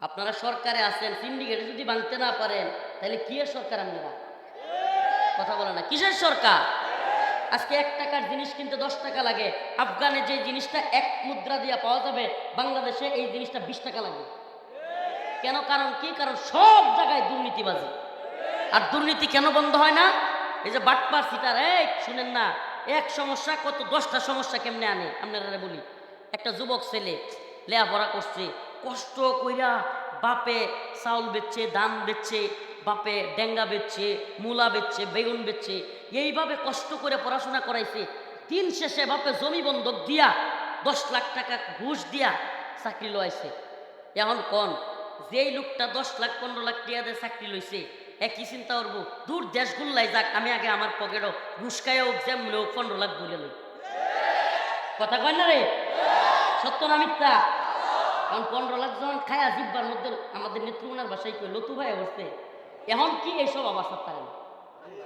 আপনারা সরকারে আছেন সিন্ডিকেটে যদি ভাঙতে না পারেন, তাহলে কি সরকার আপনারা? কথা বলে না। কিসের সরকার? আজকে এক টাকার জিনিস কিনতে দশ টাকা লাগে। আফগানে যে জিনিসটা এক মুদ্রা দিয়া পাওয়া যাবে, বাংলাদেশে এই জিনিসটা বিশ টাকা লাগে। কেন? কারণ কি? কারণ সব জায়গায় দুর্নীতিবাজি। আর দুর্নীতি কেন বন্ধ হয় না? এই যে বাটপার সিটার, এই শুনেন না, এক সমস্যা, কত দশটা সমস্যা কেমনে আনে? আপনারা বলি। একটা যুবক ছেলে লেয়া লেয়াপড়া করছে কষ্ট কইরা বাপে চাউল বেচছে, ধান বেচছে, বাপে ডেঙ্গা বেচছে, মূলা বেচছে, বেগুন বেচছে, এইভাবে কষ্ট করে পড়াশোনা করাইছে। দিন শেষে বাপে জমি বন্ধক দিয়া, দশ লাখ টাকা ঘুষ দিয়া চাকরি লইছে। এখন কন, যেই লোকটা দশ লাখ, পনেরো লাখ টাকা দিয়ে চাকরি লইছে, একই চিন্তা করব, দূর দেশগুল্লাই যাক, আমি আগে আমার পকেটও ঘুষ খাইয়া হোক যেমন হোক পনেরো লাখ বলে লই। কথা কয় না রে? সত্য না মিথ্যা? কারণ পনেরো লাখ জন খায়া জিব্বার মধ্যে আমাদের নেত্রকোনার বাসায় কই লতু ভাই বসছে। এখন কি এইসব অবস্থা পারেন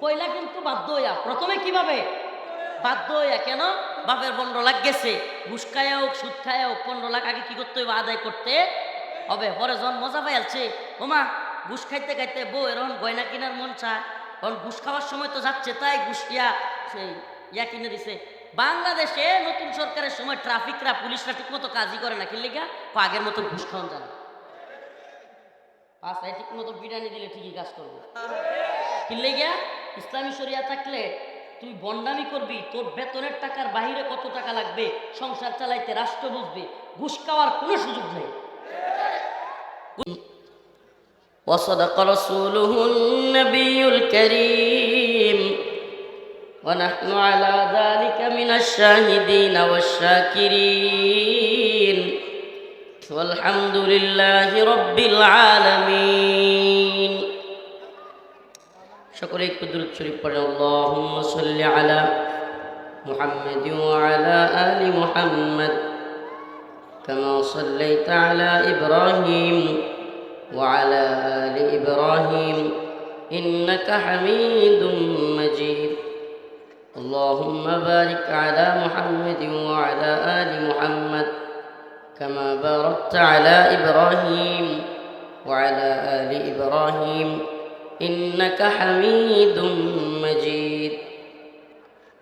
পয়লা কিন্তু বাধ্য হইয়া। প্রথমে কীভাবে? বাধ্য হইয়া কেন? বাপের পনেরো লাখ গেছে। ঘুষ খায়া হোক, সুদ খায়া হোক, পনেরো লাখ আগে কি করতে হইব? আদায় করতে হবে। পরে যখন মজা আলছে ওমা ঘুষ খাইতে খাইতে বউ এরকম গয়না কেনার মন চায়। কারণ ঘুষ খাওয়ার সময় তো যাচ্ছে, তাই ঘুষ ইয়া সেই ইয়া কিনে দিছে। বাংলাদেশে নতুন সরকারের সময় ট্রাফিকরা পুলিশরা ঠিক মতো কাজই করে না কিনলে গা আগের মতো ঘুষ খাওয়ান জানে পাঁচটায় ঠিক মতো বিরিয়ানি দিলে ঠিকই কাজ করবে কিনলে গিয়া ইসলামী শরিয়া থাকলে তুই বন্ডামি করবি তোর বেতনের টাকার বাহিরে কত টাকা লাগবে সংসার চালাইতে রাষ্ট্র বুঝবে ঘুষ খাওয়ার কোনো সুযোগ নেই وصدق رسوله النبي الكريم ونحن على ذلك من الشاهدين والشاكرين. والحمد لله رب العالمين. شكرا كدرت شريف اللهم صل على محمد وعلى آل محمد. كما صليت على إبراهيم وعلى آل إبراهيم. إنك حميد مجيد. اللهم بارك على محمد وعلى آل محمد كما باركت على إبراهيم وعلى آل إبراهيم إنك حميد مجيد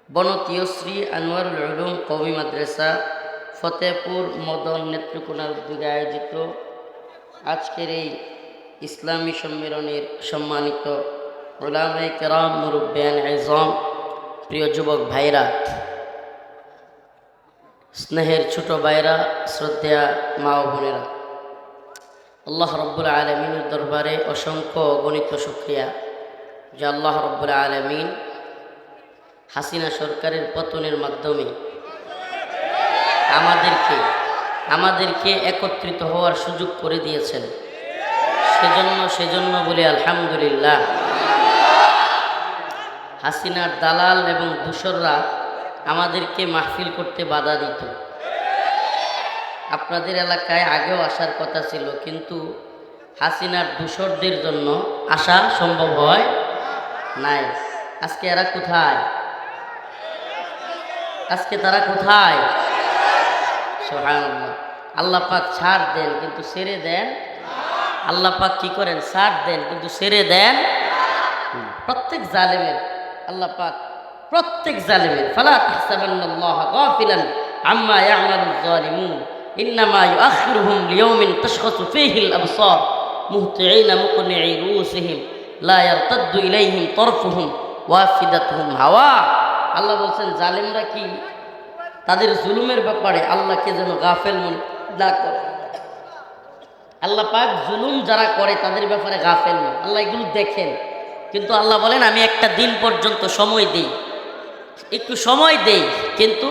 বনতীয়শ্রী আনোয়ারুল উলুম কওমি মাদ্রাসা ফতেপুর মদন নেত্রকোনার উদ্যোগে আয়োজিত আজকের এই ইসলামী সম্মেলনের সম্মানিত ওলামে কেরাম মুরব্বান আজম প্রিয় যুবক ভাইরা, স্নেহের ছোট ভাইরা শ্রদ্ধা মা ও বোনেরা, আল্লাহ রব্বুল আলমিনের দরবারে অসংখ্য গণিত শুক্রিয়া যে আল্লাহ রব্বুল আলমিন হাসিনা সরকারের পতনের মাধ্যমে আমাদেরকে আমাদেরকে একত্রিত হওয়ার সুযোগ করে দিয়েছেন। সেজন্য সেজন্য বলি আলহামদুলিল্লাহ। হাসিনার দালাল এবং দূষররা আমাদেরকে মাহফিল করতে বাধা দিত। আপনাদের এলাকায় আগেও আসার কথা ছিল, কিন্তু হাসিনার দূষরদের জন্য আসা সম্ভব হয় নাই। আজকে এরা কোথায়? আজকে তারা কোথায়? আল্লাহ পাক ছাড় দেন, কিন্তু সেরে দেন? আল্লাহ পাক কি করেন? ছাড় দেন, কিন্তু সেরে দেন? প্রত্যেক জালেমের আল্লাহ পাক প্রত্যেক জালেমের, ফালা তাহসাবান্নাল্লাহ গাফিলান আম্মা ইয়ামালুজ জালিমুন, ইন্নামা ইউআখিরুহুম লিয়াউমিন তাশখাসু ফীহিল আবসার, মুহতিঈনা মুকনিঈ রুউসিহিম, লা ইয়ারতাদ্দু ইলাইহিম তরফুহুম ওয়াফিদাতুহুম হাওয়া। আল্লাহ বলছেন, জালেমরা কি? তাদের জুলুমের ব্যাপারে আল্লাহকে যেন গাফেল মনে না করে। আল্লাহ পাক জুলুম যারা করে তাদের ব্যাপারে গাফেল না আল্লাহ এগুলো দেখেন। কিন্তু আল্লাহ বলেন, আমি একটা দিন পর্যন্ত সময় দিই। একটু সময় দেই, কিন্তু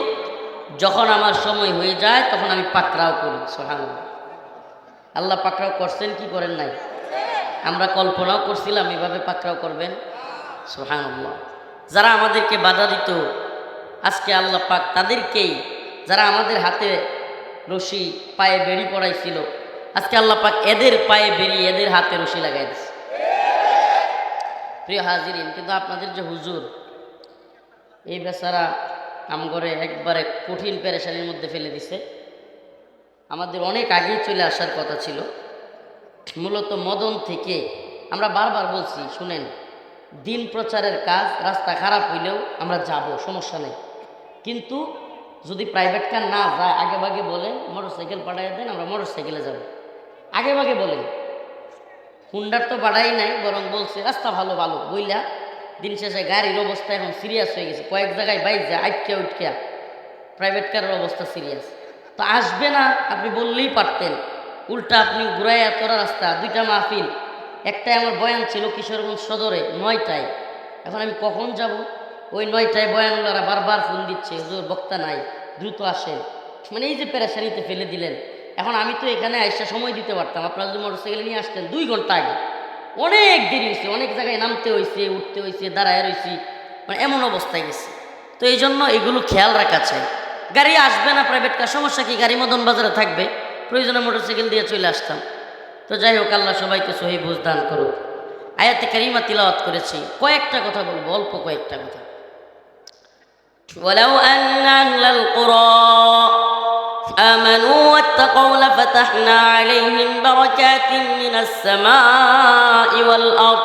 যখন আমার সময় হয়ে যায়, তখন আমি পাকড়াও করি সোহান আল্লাহ পাকড়াও করছেন, কি করেন নাই? আমরা কল্পনাও করছিলাম, এভাবে পাকড়াও করবেন। সোহান যারা আমাদেরকে বাধা দিত, আজকে আল্লাহ পাক তাদেরকেই, যারা আমাদের হাতে রশি পায়ে বেড়ি পড়াইছিল, আজকে আল্লাহ পাক এদের পায়ে বেরিয়ে এদের হাতে রশি লাগাই দিচ্ছে প্রিয় হাজিরিন, কিন্তু আপনাদের যে হুজুর, এই বেচারা আমগরে একবারে কঠিন পেরেশানির মধ্যে ফেলে দিছে। আমাদের অনেক আগেই চলে আসার কথা ছিল। মূলত মদন থেকে আমরা বারবার বলছি, শুনেন, দিন প্রচারের কাজ, রাস্তা খারাপ হইলেও আমরা যাব, সমস্যা নেই। কিন্তু যদি প্রাইভেট কার না যায়, আগে ভাগে বলেন মোটর সাইকেল পাঠাইয়া দেন, আমরা মোটর সাইকেলে যাব। আগে ভাগে বলেন। হুন্ডার তো বাড়াই নাই, বরং বলছে, রাস্তা ভালো ভালো। বইলা দিন শেষে গাড়ির অবস্থা এখন সিরিয়াস হয়ে গেছে। কয়েক জায়গায় বাইক যায় আটকে উঠকে প্রাইভেট কারের অবস্থা সিরিয়াস তো আসবে না, আপনি বললেই পারতেন। উল্টা আপনি ঘুরাইয়া তোরা রাস্তা, দুইটা মাহফিল। একটাই আমার বয়ান ছিল কিশোরগঞ্জ সদরে, নয়টায়। এখন আমি কখন যাব? ওই নয়টায় বয়ানওয়ালারা বারবার ফোন দিচ্ছে, হুজুর, বক্তা নাই, দ্রুত আসেন। মানে এই যে পেরেশানিতে ফেলে দিলেন। এখন আমি তো এখানে আইসা সময় দিতে পারতাম আপনারা যদি মোটরসাইকেল নিয়ে আসতেন দুই ঘন্টা আগে অনেক দেরি হয়েছে অনেক জায়গায় নামতে হয়েছে উঠতে হয়েছে দাঁড়ায় রয়েছি মানে এমন অবস্থায় গেছে তো এই জন্য এগুলো খেয়াল রাখা চাই গাড়ি আসবে না প্রাইভেট কার সমস্যা কি গাড়ি মদন বাজারে থাকবে প্রয়োজনে মোটরসাইকেল দিয়ে চলে আসতাম তো যাই হোক আল্লাহ সবাইকে সহি বুঝ দান করুক আয়াতে কারিমা তিলাওয়াত করেছি কয়েকটা কথা বলবো অল্প কয়েকটা কথা ولو أن أهل القرى آمنوا واتقوا لفتحنا عليهم بركات من السماء والأرض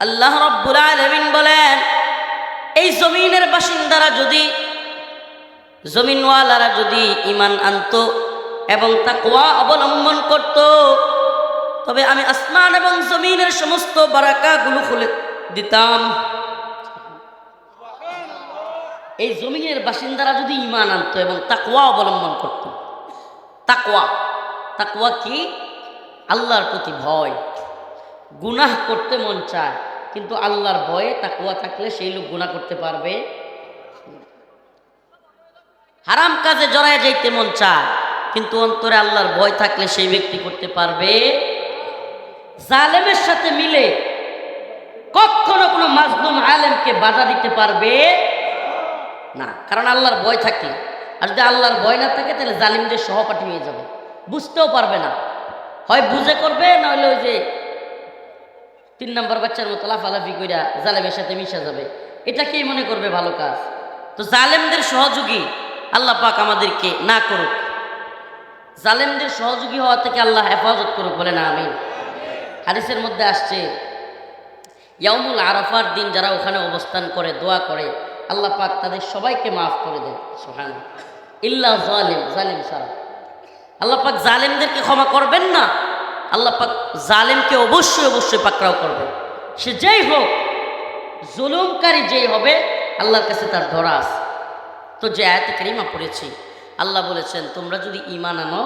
আল্লাহ রব্বুল আলমিন বলেন এই জমিনের বাসিন্দারা যদি জমিনওয়ালারা যদি ইমান আনতো এবং তাকওয়া অবলম্বন করত তবে আমি আসমান এবং জমিনের সমস্ত বারাকাগুলো খুলে দিতাম এই জমিনের বাসিন্দারা যদি ইমান আনতো এবং তাকওয়া অবলম্বন করত। তাকওয়া। তাকওয়া কি? আল্লাহর প্রতি ভয়। গুনাহ করতে মন চায়, কিন্তু আল্লাহর ভয়ে তাকুয়া থাকলে সেই লোক গুনাহ করতে পারবে হারাম কাজে জড়ায় যাইতে মন চায়, কিন্তু অন্তরে আল্লাহর ভয় থাকলে সেই ব্যক্তি করতে পারবে জালেমের সাথে মিলে কখনো কোনো মাজলুম আলেমকে বাধা দিতে পারবে না, কারণ আল্লাহর ভয় থাকলে। আর যদি আল্লাহর ভয় না থাকে, তাহলে জালিমদের সহপাঠী হয়ে যাবে। বুঝতেও পারবে না। হয় বুঝে করবে, না হলে ওই যে তিন নম্বর বাচ্চার মতো লাফালাফি কইরা জালেমের সাথে মিশা যাবে। এটা এটাকেই মনে করবে ভালো কাজ? তো জালেমদের সহযোগী আল্লাহ পাক আমাদেরকে না করুক। জালেমদের সহযোগী হওয়া থেকে আল্লাহ হেফাজত করুক বলে না আমি হাদিসের মধ্যে আসছে ইয়ামুল আরাফার দিন যারা ওখানে অবস্থান করে, দোয়া করে আল্লাহ পাক তাদের সবাইকে মাফ করে দেন সোহান ইল্লা জালিম জালিম সারা আল্লাহ পাক জালেমদেরকে ক্ষমা করবেন না, আল্লাহ পাক জালেমকে অবশ্যই অবশ্যই পাকড়াও করবেন। সে যেই হোক, জুলুমকারী যেই হবে, আল্লাহর কাছে তার ধরা আছে। তো যে আয়াতে কারিমা পড়েছি, আল্লাহ বলেছেন, তোমরা যদি ইমান আনো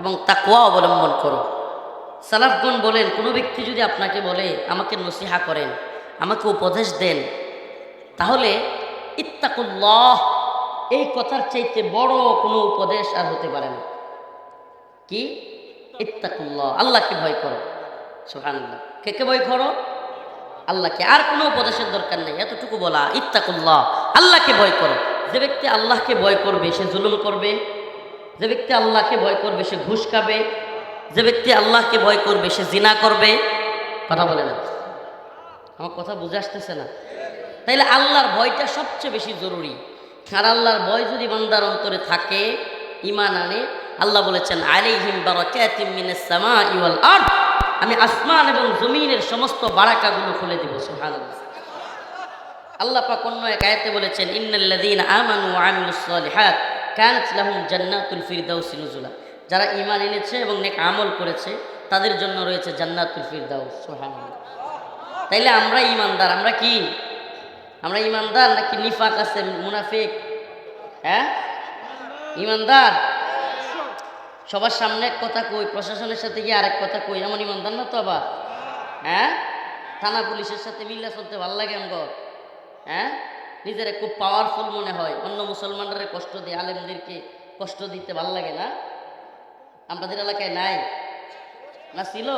এবং তাকুয়া অবলম্বন করো। সালাফগণ বলেন, কোনো ব্যক্তি যদি আপনাকে বলে, আমাকে নসিহা করেন, আমাকে উপদেশ দেন, তাহলে ইত্তাকুল্লাহ। এই কথার চাইতে বড় কোনো উপদেশ আর হতে পারে না। কি? ইত্তাকুল্লাহ। আল্লাহকে ভয় করো। সুবহানাল্লাহ। কে কে ভয় করো? আল্লাহকে। আর কোনো উপদেশের দরকার নেই। এতটুকু বলা, ইত্তাকুল্লাহ। আল্লাহকে ভয় করো। যে ব্যক্তি আল্লাহকে ভয় করবে, সে জুলুম করবে। যে ব্যক্তি আল্লাহকে ভয় করবে, সে ঘুষ খাবে। যে ব্যক্তি আল্লাহকে ভয় করবে, সে জিনা করবে। কথা বলে না। আমার কথা বুঝে আসতেছে না। তাইলে আল্লাহর ভয়টা সবচেয়ে বেশি জরুরি। আর আল্লাহর ভয় যদি বান্দার অন্তরে থাকে ইমান আনে, আল্লাহ বলেছেন, আলাইহিম বারাকাতিম মিনাস সামাই ওয়াল আমি আসমান এবং জমিনের সমস্ত বারাকাগুলো খুলে দিব, সুবহানাল্লাহ। আল্লাহ পাক অন্য এক আয়াতে বলেছেন ইন্নাল্লাযীনা আমানু ওয়া আমিলুস সালিহাত কানাত লাহুম জান্নাতুল নুজুলা। যারা ঈমান এনেছে এবং নেক আমল করেছে, তাদের জন্য রয়েছে জান্নাতুল ফিরদাউস, সুবহানাল্লাহ। তাইলে আমরা ঈমানদার, আমরা কি? আমরা ইমানদার নাকি নিফাক আছে, মুনাফিক? হ্যাঁ? ঈমানদার সবার সামনে এক কথা কই, প্রশাসনের সাথে গিয়ে আরেক কথা কই, এমন ইমানদার না তো আবার? হ্যাঁ? থানা পুলিশের সাথে মিল্লা চলতে ভালো লাগে আমগর হ্যাঁ? নিজের খুব পাওয়ারফুল মনে হয়, অন্য মুসলমানরা কষ্ট দেয়, আলেমদেরকে কষ্ট দিতে ভালো লাগে না? আমাদের এলাকায় নাই? না ছিল?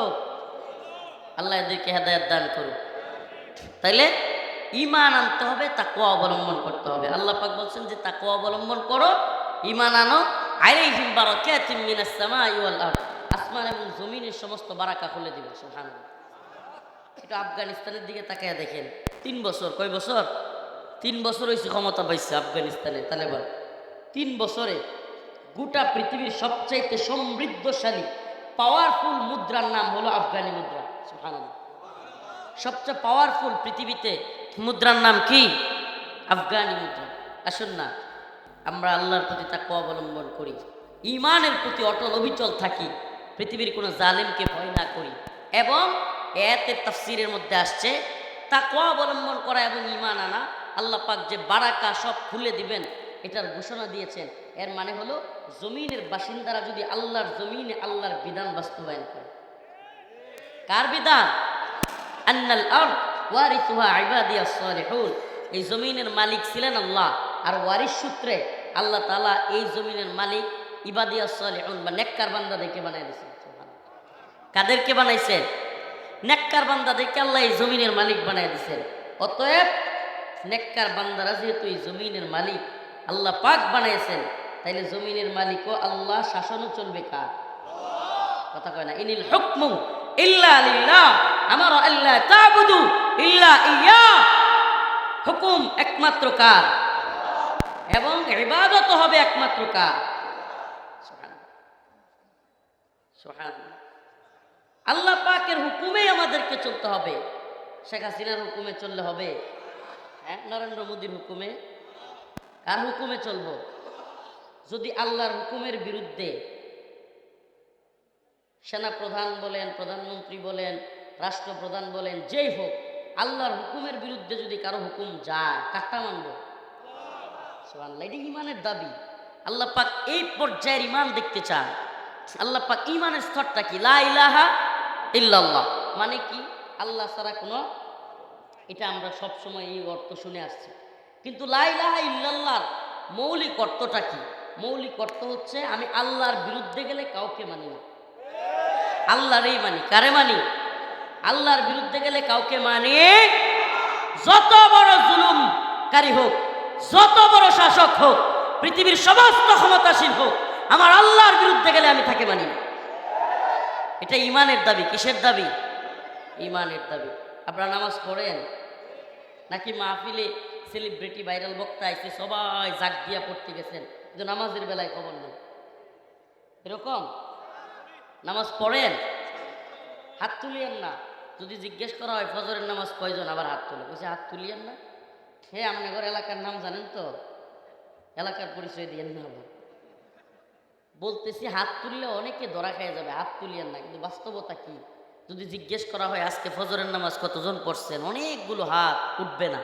আল্লাহ এদেরকে হেদায়ত দান করুক। তাইলে? ইমান আনতে হবে তাকুয়া অবলম্বন করতে হবে। আল্লাহ পাক বলছেন যে তাকুয়া অবলম্বন করো, ইমান আনো। আলাইহিম বারাকাতিম মিনাস সামাই ওয়াল আরদ। আসমান এবং জমিনের সমস্ত বারাকা খুলে দিব, সুবহানাল্লাহ। একটু আফগানিস্তানের দিকে তাকায় দেখেন। তিন বছর, কয় বছর? তিন বছর হয়েছে ক্ষমতা পাইছে আফগানিস্তানে তালেবান তিন বছরে গোটা পৃথিবীর সবচাইতে সমৃদ্ধশালী পাওয়ারফুল মুদ্রার নাম হলো আফগানি মুদ্রা, সুবহানাল্লাহ। সবচেয়ে পাওয়ারফুল পৃথিবীতে মুদ্রার নাম কি? আফগানি মুদ্রা। আসুন না, আমরা আল্লাহর প্রতি তাকে অবলম্বন করি। ইমানের প্রতি অটল অবিচল থাকি। পৃথিবীর কোনো জালেমকে ভয় না করি। এবং এতের তাফসিরের মধ্যে আসছে, তাকওয়া অবলম্বন করা এবং ইমান আনা। আল্লাহ পাক যে বারাকা সব খুলে দিবেন, এটার ঘোষণা দিয়েছেন। এর মানে হলো, জমিনের বাসিন্দারা যদি আল্লাহর জমিনে আল্লাহর বিধান বাস্তবায়ন করে। কার বিধান? আন্নাল এই জমিনের মালিক ছিলেন আল্লাহ। আর ওয়ারিস সূত্রে আল্লাহ তাআলা এই জমিনের মালিক ইবাদিয়াস সালিহুন বা নেককার বান্দাদেরকে বানায় দিয়েছেন। কাদেরকে বানাইছেন? নেককার বান্দাদেরকে আল্লাহ এই জমিনের মালিক বানায় দিয়েছেন। অতএব নেককার বান্দারা যেহেতু এই জমিনের মালিক, আল্লাহ পাক বানাইছেন, তাইলে জমিনের মালিকও আল্লাহ শাসনও চলবে কার? কথা কয় না, ইনিল হুকমু ইল্লা লিল্লাহ, আমার আল্লাহ তাবুদু। ইল্লা ইয়া। হুকুম একমাত্র কার? এবং ইবাদত হবে একমাত্র কার। আল্লাহ পাকের হুকুমে আমাদেরকে চলতে হবে। শেখ হাসিনার হুকুমে চললে হবে। হ্যাঁ নরেন্দ্র মোদীর হুকুমে? কার হুকুমে চলবো? যদি আল্লাহর হুকুমের বিরুদ্ধে সেনা প্রধান বলেন, প্রধানমন্ত্রী বলেন, রাষ্ট্রপ্রধান বলেন, যেই হোক আল্লাহর হুকুমের বিরুদ্ধে যদি কারও হুকুম যায় কাটটা মানব? ইমানের দাবি। আল্লাহ পাক এই পর্যায়ের ইমান দেখতে চান। আল্লাহ পাক ইমানের স্তরটা কি? লা ইলাহা ইল্লাল্লাহ। মানে কি? আল্লাহ ছাড়া কোনো, এটা আমরা সব সময় এই অর্থ শুনে আসছি। কিন্তু লা ইলাহা ইল্লাল্লাহর মৌলিক অর্থটা কি? মৌলিক অর্থ হচ্ছে, আমি আল্লাহর বিরুদ্ধে গেলে কাউকে মানি না। আল্লাহরই মানি। কারে মানি? আল্লাহর বিরুদ্ধে গেলে কাউকে মানে যত বড় জুলুমকারী হোক, যত বড় শাসক হোক, পৃথিবীর সমস্ত ক্ষমতাসীন হোক, আমার আল্লাহর বিরুদ্ধে গেলে আমি তাকে মানি এটা ইমানের দাবি, কিসের দাবি? ইমানের দাবি। আপনারা নামাজ পড়েন? নাকি মাহফিলে সেলিব্রিটি ভাইরাল বক্তা আইছে সবাই জাগ দিয়া পড়তে গেছেন? কিন্তু নামাজের বেলায় খবর নেই। এরকম? নামাজ পড়েন? হাত তুলিয়েন না। যদি জিজ্ঞেস করা হয়, ফজরের নামাজ কয়জন? আবার হাত তুলে। বলছে হাত তুলিয়েন না। হে আমনগর এলাকার নাম জানেন তো? এলাকার পরিচয় দিয়েন না আবার। বলতেছি, হাত তুললে অনেকে ধরা খেয়ে যাবে, হাত তুলিয়েন না। কিন্তু বাস্তবতা কি? যদি জিজ্ঞেস করা হয়, আজকে ফজরের নামাজ কতজন পড়ছেন? অনেকগুলো হাত উঠবে না।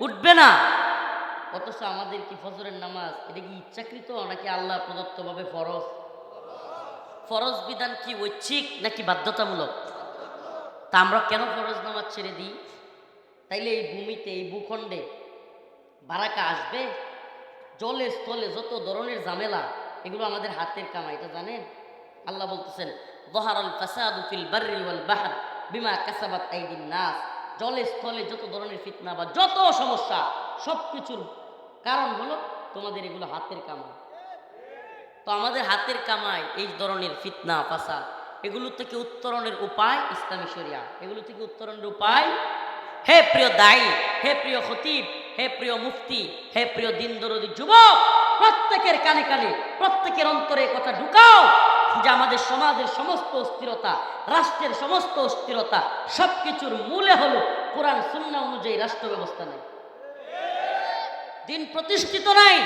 উঠবে না! অথচ আমাদের কি ফজরের নামাজ, এটা কি ইচ্ছাকৃত নাকি আল্লাহ প্রদত্তভাবে ফরজ? ফরজ বিধান কি ঐচ্ছিক নাকি বাধ্যতামূলক? তা আমরা কেন ফরজ নামাজ ছেড়ে দিই? তাইলে এই ভূমিতে, এই ভূখণ্ডে বারাকা আসবে? জলে, স্থলে যত ধরনের ঝামেলা, এগুলো আমাদের হাতের কামাই, এটা জানেন? আল্লাহ বলতেছেন, দহারাল ফাসাদু বিমা কাসাবাত আইদিন নাস। জলে, স্থলে যত ধরনের ফিতনা বা যত সমস্যা সব কিছুর কারণ হলো তোমাদের এগুলো হাতের কামাই। তো আমাদের হাতের কামাই এই ধরনের ফিতনা, ফাসাদ। এগুলো থেকে উত্তরণের উপায় ইসলামী শরিয়া। এগুলো থেকে উত্তরণের উপায়, হে প্রিয় দায়ী, হে প্রিয় খতিব, হে প্রিয় মুফতি, হে প্রিয় দিন দরদি যুবক, প্রত্যেকের কানে কানে, প্রত্যেকের অন্তরে কথা ঢুকাও যে আমাদের সমাজের সমস্ত অস্থিরতা, রাষ্ট্রের সমস্ত অস্থিরতা সব কিছুর মূলে হলো কোরআন সুন্না অনুযায়ী রাষ্ট্র ব্যবস্থা নেই। দিন প্রতিষ্ঠিত নাই,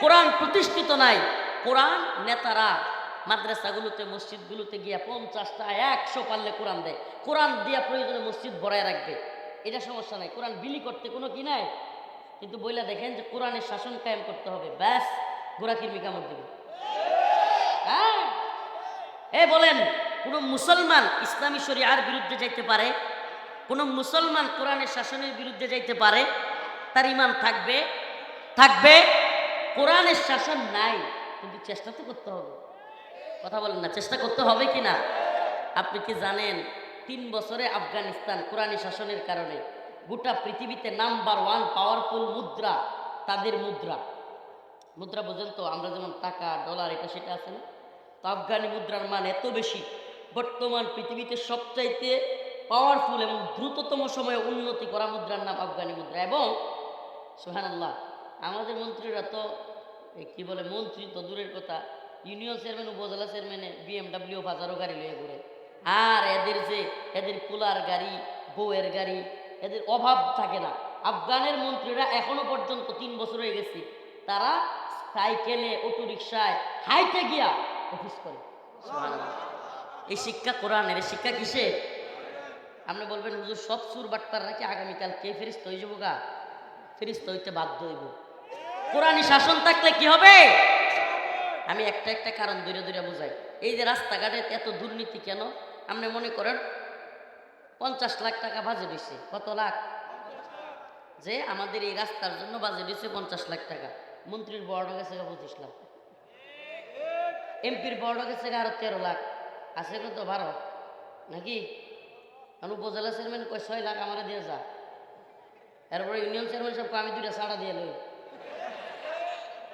কোরআন প্রতিষ্ঠিত নাই, কোরআন নেতারা মাদ্রাসাগুলোতে, মসজিদগুলোতে গিয়া পঞ্চাশটা, একশো পারলে কোরআন দেয়। কোরআন দিয়া প্রয়োজনে মসজিদ ভরায় রাখবে। এটা সমস্যা নাই। কোরআন বিলি করতে কোনো কি নাই? কিন্তু বইলা দেখেন যে কোরআনের শাসন কায়েম করতে হবে। ব্যাস গোড়া কিরমি কামড় দিবে। হ্যাঁ? এ বলেন, কোনো মুসলমান ইসলামী শরিয়ার বিরুদ্ধে যাইতে পারে? কোনো মুসলমান কোরআনের শাসনের বিরুদ্ধে যাইতে পারে? তার ইমান থাকবে? থাকবে? কোরআনের শাসন নাই। কিন্তু চেষ্টা তো করতে হবে। কথা বলেন না, চেষ্টা করতে হবে কি না? আপনি কি জানেন, তিন বছরে আফগানিস্তান কোরআনী শাসনের কারণে গোটা পৃথিবীতে নাম্বার ওয়ান পাওয়ারফুল মুদ্রা, তাদের মুদ্রা। মুদ্রা বোঝেন তো, আমরা যেমন টাকা, ডলার, এটা সেটা আছে না? তো আফগানি মুদ্রার মান এত বেশি, বর্তমান পৃথিবীতে সবচাইতে পাওয়ারফুল এবং দ্রুততম সময়ে উন্নতি করা মুদ্রার নাম আফগানি মুদ্রা এবং সোহান আল্লাহ আমাদের মন্ত্রীরা তো কি বলে, মন্ত্রী তো দূরের কথা ইউনিয়ন চেয়ারম্যান, উপজেলা চেয়ারম্যানে বিএমডাব্লিউ বাজারও গাড়ি লয়ে ঘুরে। আর এদের যে, এদের কুলার গাড়ি, বউয়ের গাড়ি, এদের অভাব থাকে না। আফগানের মন্ত্রীরা এখনও পর্যন্ত তিন বছর হয়ে গেছে, তারা সাইকেলে অটো রিক্সায় হাইটে গিয়া অফিস করে। এই শিক্ষা কোরআনের, এই শিক্ষা কিসে আপনি বলবেন, হুজুর, সব সুর বাটপার নাকি আগামীকাল কে ফেরিস্ত হয়ে যাব গা? ফেরিস্ত হইতে বাধ্য হইব। কোরআনী শাসন থাকলে কি হবে? আমি একটা একটা কারণ দূরে দূরে বোঝাই। এই যে রাস্তাঘাটে এত দুর্নীতি কেন? আপনি মনে করেন পঞ্চাশ লাখ টাকা বাজে দিছে। কত লাখ? যে আমাদের এই রাস্তার জন্য বাজে দিছে পঞ্চাশ লাখ টাকা। মন্ত্রীর বড় গেছে পঁচিশ লাখ। এমপির বড় গেছে আরও তেরো লাখ। আছে কত বারো। নাকি? আর উপজেলা চেয়ারম্যান কয়, ছয় লাখ আমার দিয়ে যা। এরপরে ইউনিয়ন চেয়ারম্যান সব কয়, আমি দুইটা ছাড়া দিয়ে লই।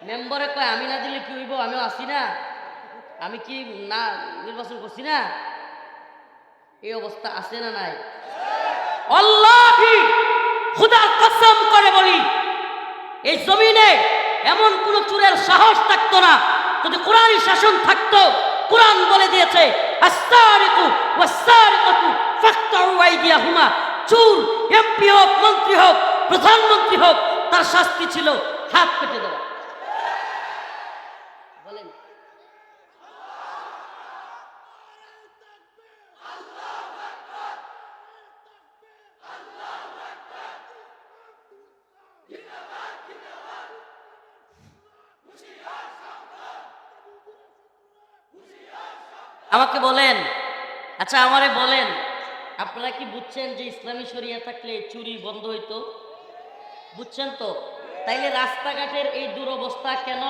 মেম্বারে কয়, আমি না দিলে কি হইব? আমিও আসি না। আমি কি না নির্বাচন করছি না? এই অবস্থা আছে না নাই? খুদার কসম করে বলি, এই জমিনে এমন কোন চুরের সাহস থাকতো না। যদি কোরআন শাসন থাকতো, কোরআন বলে দিয়েছে চুর, এমপি হোক, মন্ত্রী হোক, প্রধানমন্ত্রী হোক, তার শাস্তি ছিল হাত কেটে দেওয়া বলেন আমাকে বলেন আচ্ছা আমারে বলেন, আপনারা কি বুঝছেন যে ইসলামী শরিয়া থাকলে চুরি বন্ধ হইতো? বুঝছেন তো? তাইলে রাস্তাঘাটের এই দুরবস্থা কেন?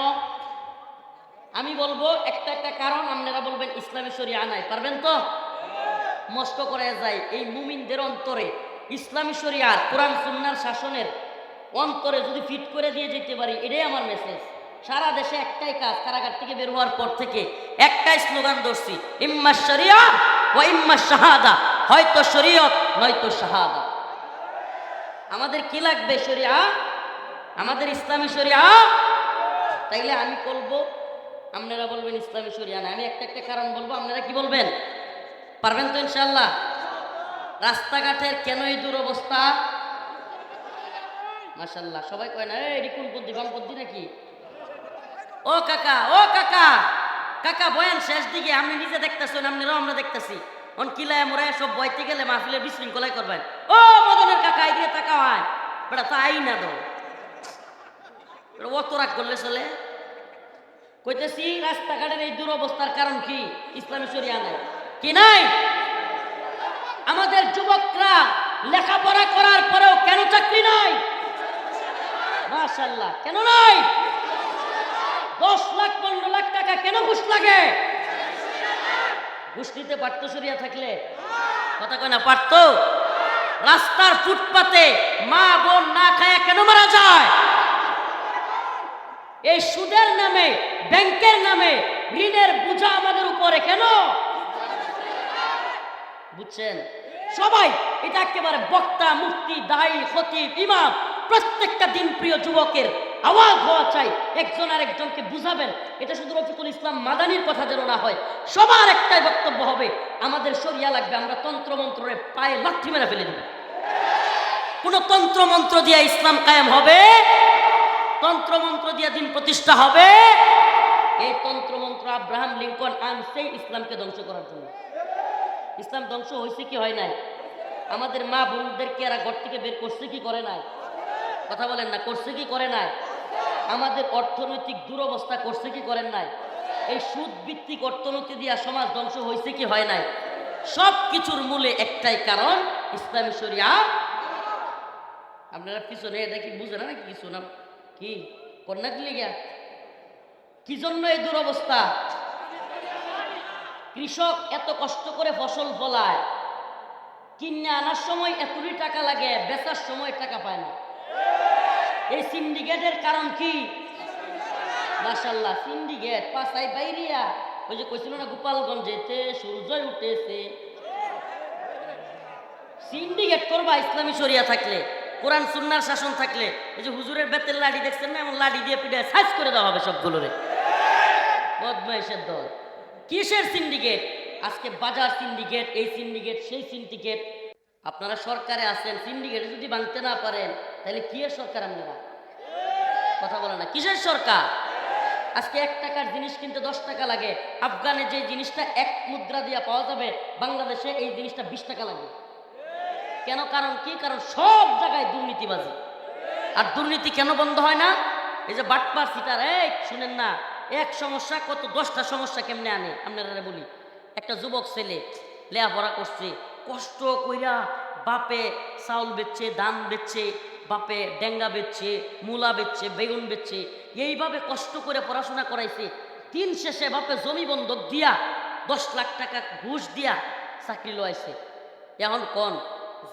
আমি বলব, একটা একটা কারণ আপনারা বলবেন ইসলামী শরিয়া নাই, পারবেন তো? মস্ত করে যায় এই মুমিনদের অন্তরে। ইসলামী শরিয়ার কোরআন সুন্নার শাসনের অন্তরে যদি ফিট করে দিয়ে যেতে পারি, এটাই আমার মেসেজ সারা দেশে একটাই কাজ, কারাগার থেকে বের হওয়ার পর থেকে একটাই স্লোগান ধরছি, ইম্মা শরিয়া ও ইম্মা শাহাদা, হয়তো শরীয়ত, নয়তো শাহাদা। আমাদের কি লাগবে শরিয়া? আমাদের ইসলামী শরিয়া? তাইলে আমি বলব, আপনারা বলবেন ইসলামী শরিয়া না। আমি একটা একটা কারণ বলব, আপনারা কি বলবেন? পারবেন তো ইনশাল্লাহ রাস্তাঘাটের কেন এই দুরবস্থা? মাশাল্লাহ সবাই কয় না, এই কোন পদ্ধতি বাম পদ্ধতি নাকি? ও কাকা ও কাকা! কাকা, বয়ান শেষ দিকে আপনি নিজে দেখতেছেন আপনারাও আমরা দেখতেছি। অন কিলায় মোরা সব বইতে গেলে মাহফিলে বিশৃঙ্খলাই করবেন। ও মদনের কাকা, এই দিয়ে তাকা হয় বেটা, তো আই না দো অত রাগ করলে চলে। কইতেছি, রাস্তাঘাটের এই দুরবস্থার কারণ কি? ইসলামী শরিয়া নাই। কি নাই? আমাদের যুবকরা লেখাপড়া করার পরেও কেন চাকরি নাই? মাশাল্লাহ কেন নাই দশ লাখ পনেরো লাখ টাকা কেন ঘুষ লাগে। ঘুষ নিতে পারতো সরিয়া থাকলে? কথা কয় না, পারতো? রাস্তার ফুটপাতে মা বোন না খায় কেন মারা যায়? এই সুদের নামে, ব্যাংকের নামে ঋণের বোঝা আমাদের উপরে কেন? বুঝছেন? সবাই এটা একেবারে বক্তা, মুফতি, দায়ী, খতিব, ইমাম, প্রত্যেকটা দিন প্রিয় যুবকের আওয়াজ হওয়া চাই। একজন আর একজনকে বুঝাবেন। এটা শুধু রফিকুল ইসলাম মাদানির কথা যেন না হয়। সবার একটাই বক্তব্য হবে, আমাদের সরিয়া লাগবে, আমরা তন্ত্র মন্ত্রে পায়ে লাঠি মেরে ফেলে দেব। কোন তন্ত্র মন্ত্র দিয়ে ইসলাম কায়েম হবে? তন্ত্র মন্ত্র দিয়ে দিন প্রতিষ্ঠা হবে? এই তন্ত্র মন্ত্র আব্রাহাম লিঙ্কন আনছে ইসলামকে ধ্বংস করার জন্য। ইসলাম ধ্বংস হয়েছে কি হয় নাই? আমাদের মা বোনদেরকে এরা ঘর থেকে বের করছে কি করে নাই? কথা বলেন না, করছে কি করে নাই? আমাদের অর্থনৈতিক দুরবস্থা করছে কি করেন নাই? এই সুদ ভিত্তিক অর্থনীতি দিয়া সমাজ ধ্বংস হয়েছে কি হয় নাই? সব কিছুর মূলে একটাই কারণ, ইসলামী শরিয়া। আপনারা পিছনে, এটা কি বুঝে না নাকি কিছু না? কি? কন্যা দিলে গিয়া কি জন্য এই দুরবস্থা? কৃষক এত কষ্ট করে ফসল ফলায়। কিনে আনার সময় এতই টাকা লাগে, বেচার সময় টাকা পায় না। এই সিন্ডিকেটের কারণ কি? মাশাল্লাহ সিন্ডিকেট পাশাই বাইরিয়া। ওই যে কইছিল না গোপালগঞ্জেতে সূর্যই উঠেছে। সিন্ডিকেট করবা ইসলামী শরিয়া থাকলে, কোরআন, সুন্নার শাসন থাকলে। এই যে হুজুরের বেতের লাঠি দেখছেন না, এমন লাঠি দিয়ে পিঠে সাইজ করে দেওয়া হবে সবগুলোরে। বদমাইশের দল। কিসের সিন্ডিকেট? আজকে বাজার সিন্ডিকেট, এই সিন্ডিকেট, সেই সিন্ডিকেট। আপনারা সরকারে আছেন সিন্ডিকেট যদি ভাঙতে না পারেন, তাহলে কি সরকার আপনারা? কথা বলে না। কিসের সরকার? আজকে এক টাকার জিনিস কিনতে দশ টাকা লাগে। আফগানে যে জিনিসটা এক মুদ্রা দিয়ে পাওয়া যাবে, বাংলাদেশে এই জিনিসটা বিশ টাকা লাগে। কেন? কারণ কি? কারণ সব জায়গায় দুর্নীতিবাজি আর দুর্নীতি কেন বন্ধ হয় না? এই যে বাটপার সিটার, এই শুনেন না, এক সমস্যা, কত দশটা সমস্যা কেমনে আনে? আপনারা বলি। একটা যুবক ছেলে লেয়াপড়া করছে কষ্ট কইরা বাপে চাউল বেচছে, ধান বেচছে, বাপে ডেঙ্গা বেচছে, মূলা বেচছে, বেগুন বেচছে, এইভাবে কষ্ট করে পড়াশোনা করাইছে। দিন শেষে বাপে জমি বন্ধক দিয়া, দশ লাখ টাকা ঘুষ দিয়া চাকরি লইছে। এখন কন?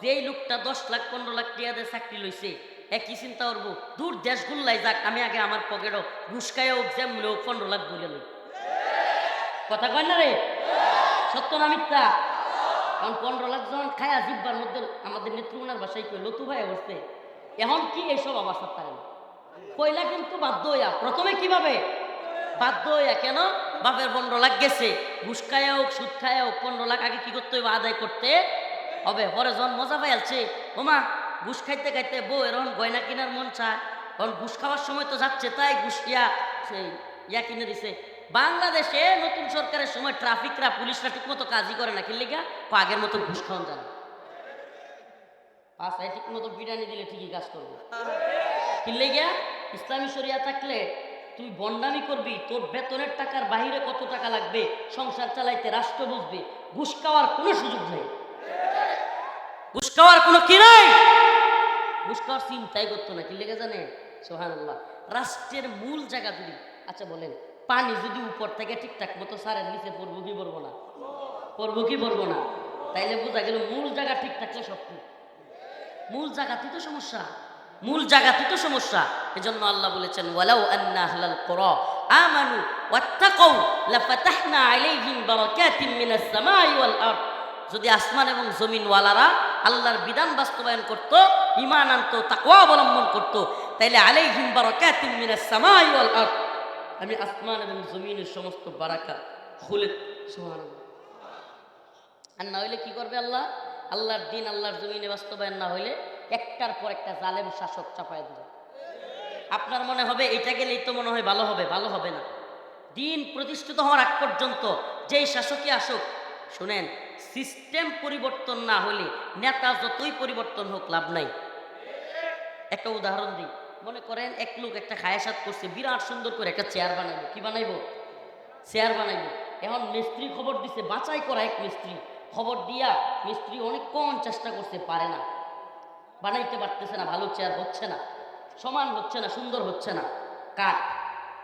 যেই লোকটা দশ লাখ, পনেরো লাখ টিয়া দিয়ে চাকরি লইছে, একই চিন্তা করব, দূর দেশগুল্লাই যাক, আমি আগে আমার পকেটও ঘুষকায় হোক হোক পনেরো লাখ বলে কথা কয় না রে? সত্য না মিথ্যা? কারণ পনেরো লাখ জন খায়া জিব্বার মধ্যে আমাদের নেত্রকোনার বাসায় কই লতু ভাই বসছে। এখন কি এইসব অবস্থা তার কইলা কিন্তু বাধ্য হইয়া। প্রথমে কীভাবে? বাধ্য হইয়া কেন? বাপের পনেরো লাখ গেছে। ঘুষ খায়া হোক, সুদ খায়া হোক, পনেরো লাখ আগে কি করতে হইবে? আদায় করতে হবে। পরে যখন মজা আলছে ওমা ঘুষ খাইতে খাইতে বউ এরকম গয়না কেনার মন চায়। কারণ ঘুষ খাওয়ার সময় তো যাচ্ছে, তাই ঘুষ ইয়া, সেই, ইয়া কিনে দিছে। বাংলাদেশে নতুন সরকারের সময় ট্রাফিকরা, পুলিশরা ঠিক মতো কাজই করে না। কিনলে গা আগের মতো ঘুষ খাওয়ান পাশায় ঠিক মতো বিরিয়ানি দিলে ঠিকই কাজ করবে। কিনলে গিয়া ইসলামী শরিয়া থাকলে তুই বন্ডামি করবি, তোর বেতনের টাকার বাহিরে কত টাকা লাগবে, সংসার চালাইতে রাষ্ট্র বুঝবে, ঘুষ খাওয়ার কোনো সুযোগ নেই। ঘুষ খাওয়ার কোনো কি নাই? ঘুষ খাওয়ার চিন্তাই করতো না, কি লেগে জানে? সোহান রাষ্ট্রের মূল জায়গা যদি আচ্ছা বলেন পানি যদি উপর থেকে ঠিকঠাক মতো সারের নিচে পড়ব, কি পড়ব না? পড়ব, কি পড়ব না? তাইলে বোঝা গেল মূল জায়গা ঠিক থাকলে সব ঠিক। মূল জায়গাতেই তো সমস্যা। মূল জায়গাতেই তো সমস্যা। এজন্য আল্লাহ বলেছেন, ওয়ালাউ আন্না আহলাল কুরা আমানু ওয়াত্তাকাউ লাফাতাহনা আলাইহিম বারাকাতিন মিনাস সামাই ওয়াল আরদ। যদি আসমান এবং জমিন ওয়ালারা আল্লাহর বিধান বাস্তবায়ন করত, ঈমান আনত, তাকওয়া অবলম্বন করত, তাইলে আলাইহিম বারাকাতিন মিনাস সামাই ওয়াল আরদ। আমি আসমান এবং জমিনের সমস্ত বারাকা খুলে সুবহানাল্লাহ। আর না হইলে কি করবে আল্লাহ? আল্লাহর দিন আল্লাহর জমিনে বাস্তবায়ন না হইলে একটার পর একটা জালেম শাসক চাপায় দেবে। আপনার মনে হবে এটা গেলেই তো মনে হয় ভালো হবে ভালো হবে না। দিন প্রতিষ্ঠিত হওয়ার আগ পর্যন্ত যেই শাসকই আসুক, শুনেন সিস্টেম পরিবর্তন না হলে নেতা যতই পরিবর্তন হোক লাভ নাই। একটা উদাহরণ দিই। মনে করেন এক লোক একটা খায়াসাত করছে, বিরাট সুন্দর করে একটা চেয়ার বানাইবো। কি বানাইবো? চেয়ার বানাইবো। এখন মিস্ত্রি খবর দিছে, বাছাই করা এক মিস্ত্রি। খবর দিয়া মিস্ত্রি অনেকক্ষণ চেষ্টা করছে, পারে না। বানাইতে পারতেছে না, ভালো চেয়ার হচ্ছে না। সমান হচ্ছে না, সুন্দর হচ্ছে না। কাঠ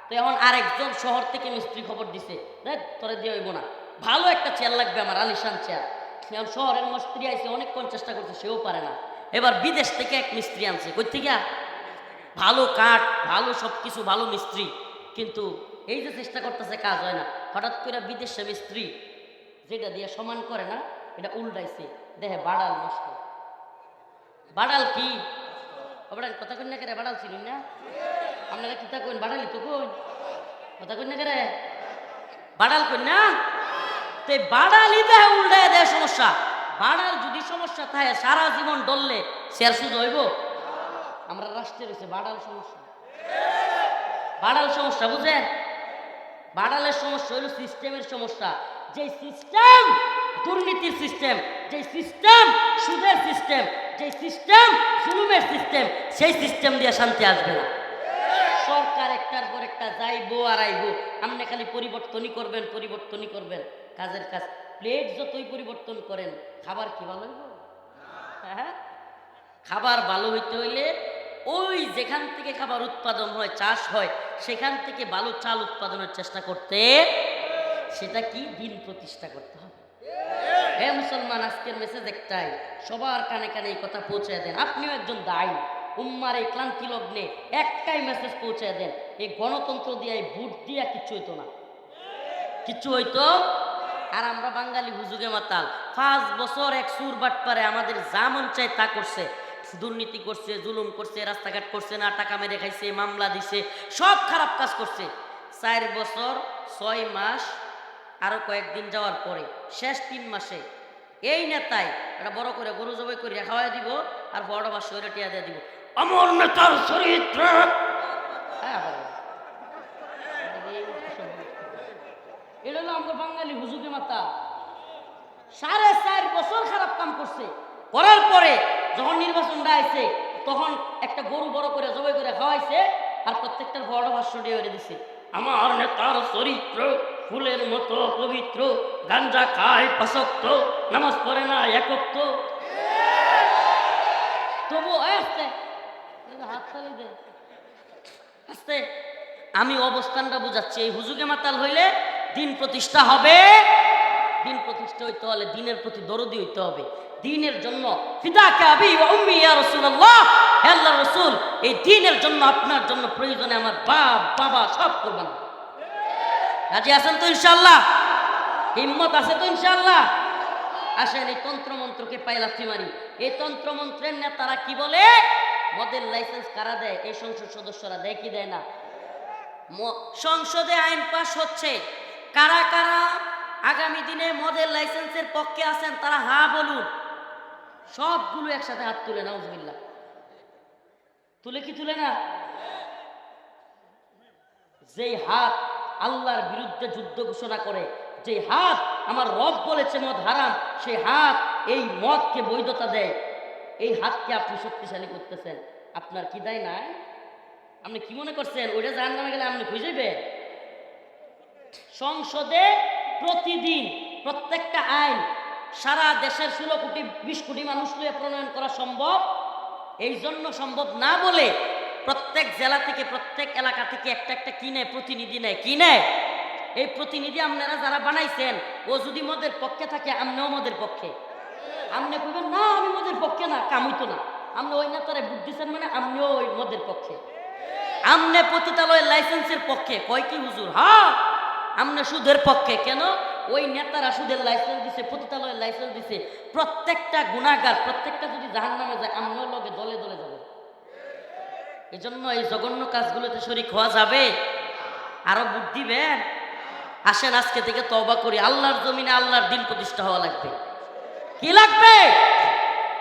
তো এখন আরেকজন শহর থেকে মিস্ত্রি খবর দিছে, দেখ, তোরে দিয়ে হইব না। ভালো একটা চেয়ার লাগবে আমার, আলিশান চেয়ার এখন শহরের মিস্ত্রি আইসে অনেকক্ষণ চেষ্টা করছে, সেও পারে না। এবার বিদেশ থেকে এক মিস্ত্রি আনছে। কই থেকে? ভালো কাঠ, ভালো সব কিছু ভালো মিস্ত্রি। কিন্তু এই যে চেষ্টা করতেছে, কাজ হয় না। হঠাৎ করে বিদেশে মিস্ত্রি যেটা দিয়ে সমান করে না, এটা উল্টাইছে। দেখে বাড়াল নষ্ট। বাড়াল কি? বাড়াল কথা না করে? বাড়াল ছিল না? আপনারা কিতা কইন? বাড়ালি তো কই কথা না করে? বাড়াল না? তে বাড়ালি দেয় উল্টায় দেয় সমস্যা। বাড়াল যদি সমস্যা থাকে, সারা জীবন ডললে শেয়ার সুদ হইব? আমরা রাষ্ট্রে রয়েছে, বাড়াল সমস্যা। বাড়াল সমস্যা বুঝেন বাড়ালের সমস্যা হলো সিস্টেমের সমস্যা। যে সিস্টেম দুর্নীতির সিস্টেম যে সিস্টেম সুদের সিস্টেম যে সিস্টেম জুলুমের সিস্টেম সেই সিস্টেম দিয়ে শান্তি আসবে না। সরকার একটার পর একটা যাইবো আর আইবো, আপনি খালি পরিবর্তনই করবেন পরিবর্তনই করবেন। কাজের কাজ প্লেট যতই পরিবর্তন করেন, খাবার কি ভালো হইব? হ্যাঁ? খাবার ভালো হইতে হইলে ওই যেখান থেকে খাবার উৎপাদন হয়, চাষ হয়, সেখান থেকে ভালো চাল উৎপাদনের চেষ্টা করতে সেটা কি দিন প্রতিষ্ঠা করতে হবে? হে মুসলমান, আজকের মেসেজ একটাই, সবার কানে কানে এই কথা পৌঁছে দেন। আপনিও একজন দায়ী, উম্মার এই ক্লান্তি লগ্নে একটাই মেসেজ পৌঁছে দেন, এই গণতন্ত্র দিয়ে, এই ভোট দিয়া কিচ্ছু হইতো না। কিচ্ছু হইতো? আর আমরা বাঙালি হুজুগে মাতাল, পাঁচ বছর এক সুর বাট পারে আমাদের যা মন চায় তা করছে। দুর্নীতি করছে, জুলুম করছে, রাস্তাঘাট করছে, না, টাকা মেরে খাইছে, মামলা দিছে, সব খারাপ কাজ করছে। চার বছর, ছয় মাস, আরও কয়েকদিন যাওয়ার পরে, শেষ তিন মাসে, এই নেতাই এটা বড় করে গরু জবাই করে খাওয়াই দিব, আর বড় বা শরীরে টিয়া দিয়ে দিব। অমর নেতার চরিত্র! হ্যাঁ। এটা হলো আমাদের বাঙালি হুজুকে মাতা। সাড়ে চার বছর খারাপ কাম করছে। করার পরে যখন নির্বাচনটা আইছে তখন একটা গরু বড় করে জবাই করে খাওয়াইছে আর প্রত্যেকটার বড় ভাষ্য দিয়ে দিছে। আমার নেতার চরিত্র ফুলের মতো পবিত্র গাঞ্জা খায় পাশক্ত নামাজ পড়ে না একত্র তবু আস্তে। আস্তে। আমি অবস্থানটা বুঝাচ্ছি এই হুজুগে মাতাল হইলে দিন প্রতিষ্ঠা হবে। দিন প্রতিষ্ঠা হইতে হলে দিনের প্রতি দরদি হইতে হবে। দিনের জন্য। ফিদাকে আবি উম্মি, ইয়া রাসূলুল্লাহ। হে আল্লাহর রাসূল, এই দিনের জন্য আপনার জন্য প্রয়োজনে আমার বাপ, বাবা সব করবেন। রাজি আছেন তো ইনশাআল্লাহ? হিম্মত আছে তো ইনশাআল্লাহ? আসেন, এই তন্ত্রমন্ত্রকে পাইলাচ্ছি মারি এই তন্ত্রমন্ত্রের নেতারা কি বলে? মদের লাইসেন্স কারা দেয়? এই সংসদ সদস্যরা দেয় কি দেয় না? সংসদে আইন পাশ হচ্ছে। কারা কারা আগামী দিনে মদের লাইসেন্সের পক্ষে আছেন তারা হা বলুন। সবগুলো একসাথে হাত তুলে না উজবিল্লা তুলে কি তুলে না? যেই হাত আল্লাহর বিরুদ্ধে যুদ্ধ ঘোষণা করে যে হাত আমার রব বলেছে মদ হারাম, সেই হাত এই মদকে বৈধতা দেয়। এই হাতকে আপনি শক্তিশালী করতেছেন। আপনার কি দেয় না আপনি কি মনে করছেন? ওইটা জাহান নামে গেলে আপনি খুঁজেবে সংসদে প্রতিদিন প্রত্যেকটা আইন সারা দেশের ষোলো কোটি, বিশ কোটি মানুষ নিয়ে প্রণয়ন করা সম্ভব? এই জন্য সম্ভব না বলে প্রত্যেক জেলা থেকে, প্রত্যেক এলাকা থেকে একটা একটা কিনে, প্রতিনিধি নেয়। কি নেয় এই প্রতিনিধি আপনারা যারা বানাইছেন, ও যদি মদের পক্ষে থাকে, আমনেও মদের পক্ষে। আপনি কইবেন, না, আমি মদের পক্ষে না কামইতো না। আপনি ওই নেতারে বুদ্ধি দিচ্ছেন মানে আপনিও ওই মদের পক্ষে। আমনে পতিতালয়ের লাইসেন্সের পক্ষে। কয় কি হুজুর? হ্যাঁ? আমনে সুদের পক্ষে। কেন? ওই নেতারা সুদের লাইসেন্স দিছে, পতিতালয়ের লাইসেন্স দিছে। প্রত্যেকটা গুণাগার প্রত্যেকটা যদি জাহান নামে যায় আমনেও লগে দলে দলে যাবে। এজন্য এই জঘন্য কাজগুলোতে শরিক হওয়া যাবে? আরও বুদ্ধি বেন আসেন আজকে থেকে তবা করি। আল্লাহর জমিনে আল্লাহর দিন প্রতিষ্ঠা হওয়া লাগবে। কি লাগবে?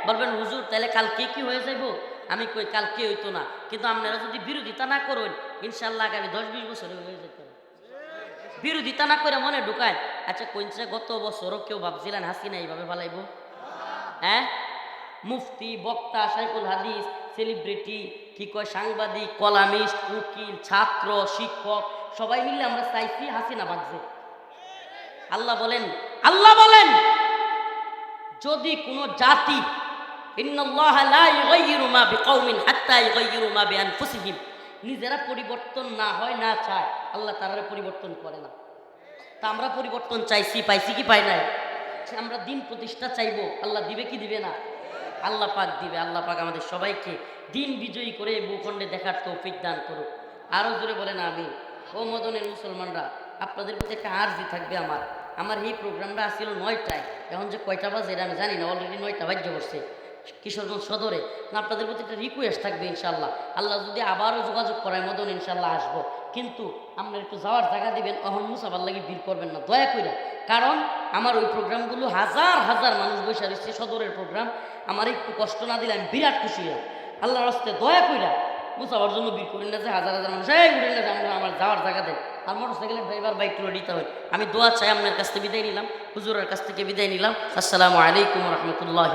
বলবেন, হুজুর, তাহলে কালকে কি হয়ে যাইব? আমি কই, কালকে হইতো না। কিন্তু আপনারা যদি বিরোধিতা না করুন ইনশাল্লাহ আগামী দশ বিশ বছরে হয়ে যেত বিরোধিতা না করে মনে ঢুকায়। আচ্ছা কইছে গত বছরও কেউ ভাবছিলেন হাসিনা এইভাবে ভালাইব হ্যাঁ? মুফতি, বক্তা শাইকুল হাদিস, সেলিব্রিটি, কি কয়, সাংবাদিক, কলামিস্ট, উকিল, ছাত্র, শিক্ষক, সবাই মিলে আমরা চাইছি হাসিনা ভাগছে আল্লাহ বলেন আল্লাহ বলেন, যদি কোনো জাতি নিজেরা পরিবর্তন না হয়, না চায়, আল্লাহ তারা পরিবর্তন করে না। তা আমরা পরিবর্তন চাইছি, পাইছি কি পাই নাই? আমরা দিন প্রতিষ্ঠা চাইব, আল্লাহ দিবে কি দিবে না? আল্লাহ পাক দিবে, আল্লাহ পাক আমাদের সবাইকে দিন বিজয়ী করে ভূখণ্ডে দেখার তৌফিক দান করুক। আরও জোরে বলে না আমি ও মদনের মুসলমানরা, আপনাদের প্রতি একটা আর্জি থাকবে আমার। আমার এই প্রোগ্রামটা আসছিল নয়টায়। এখন যে কয়টা বাজে এটা আমি জানি না অলরেডি নয়টা বাজ্য করছে কিশোরগঞ্জ সদরে। আপনাদের প্রতি একটা রিকোয়েস্ট থাকবে ইনশাল্লাহ আল্লাহ যদি আবারও যোগাযোগ করায়, মদন ইনশাল্লাহ আসব। কিন্তু আপনার একটু যাওয়ার জায়গা দিবেন, অহন মুসাফার লাগে ভিড় করবেন না। দয়া করে কারণ আমার ওই প্রোগ্রামগুলো হাজার হাজার মানুষ বসে রয়েছে সদরের প্রোগ্রাম, আমার একটু কষ্ট না দিলে আমি বিরাট খুশি হই আল্লাহর হস্তে দয়া কইরা মুসাফার জন্য ভিড় করেন না যে হাজার হাজার মানুষ, এই উঠেন না যে আমরা আমার যাওয়ার জায়গা দেন। আর মোটর সাইকেলের ড্রাইভার বাইক তুলে দিতে হয়। আমি দোয়া চাই আপনার কাছ থেকে বিদায় নিলাম, হুজুরের কাছ থেকে বিদায় নিলাম। আসসালামু আলাইকুম রহমতুল্লাহ